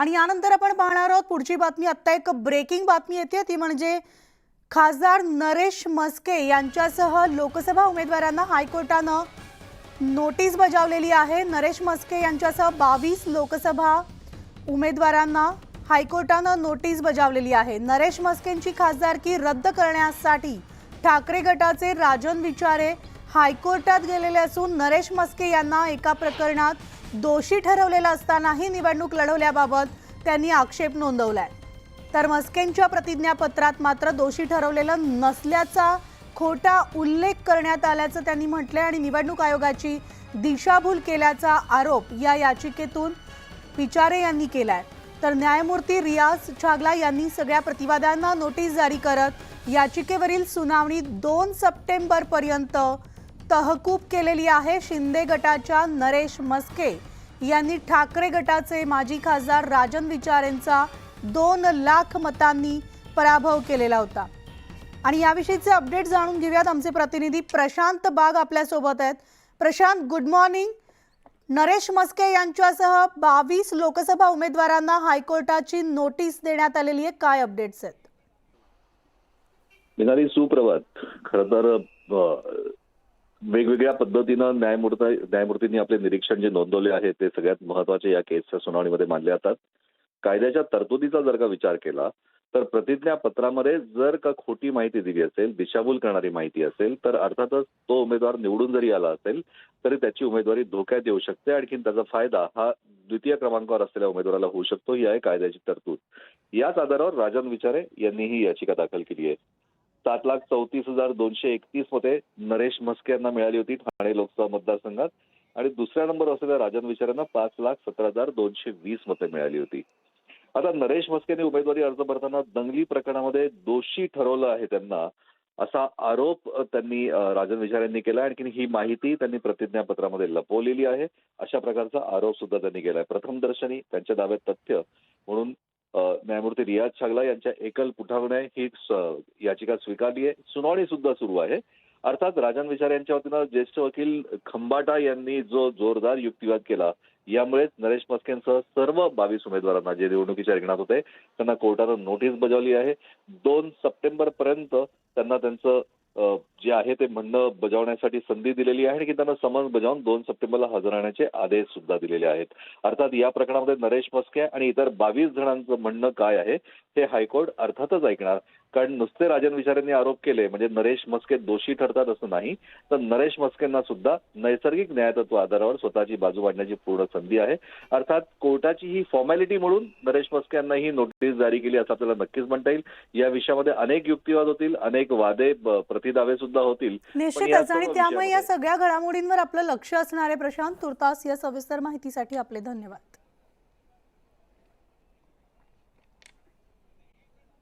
आणि यानंतर आपण पाहणार आहोत पुढची बातमी आत्ता एक ब्रेकिंग बातमी येते. ती म्हणजे खासदार नरेश मस्के यांच्यासह लोकसभा उमेदवारांना हायकोर्टानं नोटीस बजावलेली आहे. नरेश मस्के यांच्यासह बावीस लोकसभा उमेदवारांना हायकोर्टानं नोटीस बजावलेली आहे. नरेश मस्केंची खासदारकी रद्द करण्यासाठी ठाकरे गटाचे राजन विचारे हायकोर्टात गेलेले असून नरेश मस्के यांना एका प्रकरणात दोषी ठरवलेलं असतानाही निवडणूक लढवल्याबाबत त्यांनी आक्षेप नोंदवलाय. तर मस्केंच्या प्रतिज्ञापत्रात मात्र दोषी ठरवलेलं नसल्याचा खोटा उल्लेख करण्यात आल्याचं त्यांनी म्हटलंय आणि निवडणूक आयोगाची दिशाभूल केल्याचा आरोप या याचिकेतून विचारे यांनी केलाय. तर न्यायमूर्ती रियाज छागला यांनी सगळ्या प्रतिवाद्यांना नोटीस जारी करत याचिकेवरील सुनावणी दोन सप्टेंबर पर्यंत तहकूब केलेली आहे शिंदे गटाच्या नरेश मस्के यांनी ठाकरे गटाचे माजी खासदार राजन विचारेंचा दोन लाख मतांनी पराभव केलेला होता. आणि याविषयीचे अपडेट जाणून घेऊयात. आमचे प्रतिनिधी प्रशांत बाग आपल्यासोबत आहेत. प्रशांत गुड मॉर्निंग नरेश मस्के यांच्यासह बावीस लोकसभा उमेदवारांना हायकोर्टाची नोटीस देण्यात आलेली आहे. काय अपडेट्स आहेत? सुप्रभात. खर तर वेगवेगळ्या पद्धतीनं न्यायमूर्ती न्यायमूर्तींनी आपले निरीक्षण जे नोंदवले आहे ते सगळ्यात महत्त्वाचे या केसच्या सुनावणीमध्ये मानले जातात. कायद्याच्या तरतुदीचा जर का विचार केला तर प्रतिज्ञापत्रामध्ये जर का खोटी माहिती दिली असेल दिशाभूल करणारी माहिती असेल तर अर्थातच तो उमेदवार निवडून जरी आला असेल तरी त्याची उमेदवारी धोक्यात येऊ शकते. आणखी त्याचा फायदा हा द्वितीय क्रमांकावर असलेल्या उमेदवाराला होऊ शकतो. ही आहे कायद्याची तरतूद. याच आधारावर राजन विचारे यांनी ही याचिका दाखल केली आहे. सात लाख चौतीस हजार दोनशे एकतीस मते नरेश म्हस्के यांना मिळाली होती ठाणे लोकसभा मतदारसंघात. आणि दुसऱ्या नंबर असलेल्या राजन विचारांना पाच लाख सतरा हजार दोनशे वीस मते मिळाली होती. आता नरेश म्हस्केने उमेदवारी अर्ज भरताना दंगली प्रकरणामध्ये दोषी ठरवलं आहे त्यांना असा आरोप त्यांनी राजन विचार यांनी केला. आणखी ही माहिती त्यांनी प्रतिज्ञापत्रामध्ये लपवलेली आहे. अशा प्रकारचा आरोप सुद्धा त्यांनी केलाय. प्रथम दर्शनी त्यांच्या दाव्यात तथ्य म्हणून न्यायमूर्ती रियाज छागला यांच्या एकल पुठावणे ही याचिका स्वीकारली आहे. सुनावणी सुद्धा सुरू आहे. अर्थात राजन विचार यांच्या वतीनं ज्येष्ठ वकील खंबाटा यांनी जो जोरदार युक्तिवाद केला यामुळेच नरेश मस्केंसह सर्व बावीस उमेदवारांना जे निवडणुकीच्या रिंगणात होते त्यांना कोर्टानं नोटीस बजावली आहे. दोन सप्टेंबर पर्यंत त्यांना त्यांचं जे आहे ते म्हणणं बजावण्यासाठी संधी दिलेली आहे आणि की त्यांना समन्स बजावून दोन सप्टेंबरला हजर राहण्याचे आदेश सुद्धा दिलेले आहेत. अर्थात या प्रकरणामध्ये नरेश मस्के आणि इतर बावीस जणांचं म्हणणं काय आहे? हे हायकोर्ट अर्थातच ऐकणार. कारण नुसते राजन विचार यांनी आरोप केले म्हणजे नरेश मस्के दोषी ठरतात असं नाही तर नरेश मस्केंना सुद्धा नैसर्गिक न्यायतत्व आधारावर स्वतःची बाजू मांडण्याची पूर्ण संधी आहे. अर्थात कोर्टाची ही फॉर्मॅलिटी म्हणून नरेश मस्के यांना ही नोटीस जारी केली असं आपल्याला नक्कीच म्हणता येईल. या विषयामध्ये अनेक युक्तिवाद होतील अनेक वादे प्रतिदावे सुद्धा होतील. निश्चितच. आणि त्यामुळे या सगळ्या घडामोडींवर आपलं लक्ष असणार आहे प्रशांत तुर्तास या सविस्तर माहितीसाठी आपले धन्यवाद.